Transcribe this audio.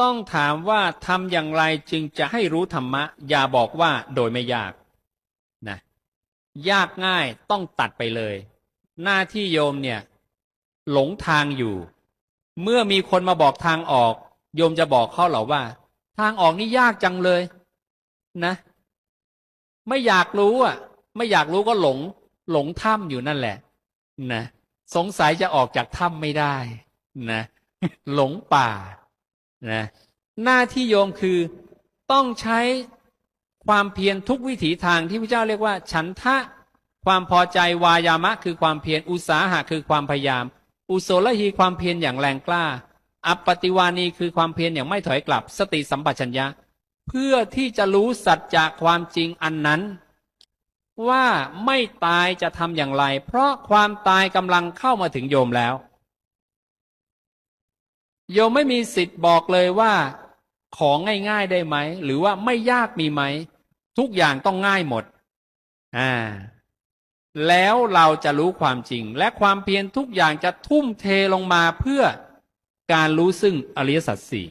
ต้องถามว่าทำอย่างไรจึงจะให้รู้ธรรมะ อย่าบอกว่าโดยไม่ยากนะยากง่ายต้องตัดไปเลย หน้าที่โยมเนี่ย หลงทางอยู่ เมื่อมีคนมาบอกทางออก โยมจะบอกเขาเหรอว่า ทางออกนี่ยากจังเลย นะ ไม่อยากรู้อะ ไม่อยากรู้ก็หลง หลงถ้ำอยู่นั่นแหละ นะสงสัยจะออกจากถ้ำไม่ได้ นะหลงป่า นะหน้าที่โยมคือต้องใช้ความเพียรทุกวิถีทางที่พระเจ้าเรียกว่า ฉันทะความพอใจวายามะ คือความเพียรอุสาหะคือความพยายาม อุโสลหีความเพียรอย่างแรงกล้า อัปปติวานีคือความเพียรอย่างไม่ถอยกลับ สติสัมปชัญญะ เพื่อที่จะรู้สัจจะความจริงอันนั้น ว่าไม่ตายจะทำอย่างไร เพราะความตายกำลังเข้ามาถึงโยมแล้ว โยมไม่มีสิทธิ์บอกเลยว่า ของง่ายๆได้ไหม หรือว่าไม่ยากมีไหม ทุกอย่างต้องง่ายหมด อ่า แล้วเราจะรู้ความจริง และความเพียรทุกอย่างจะทุ่มเทลงมาเพื่อการรู้ซึ่งอริยสัจสี่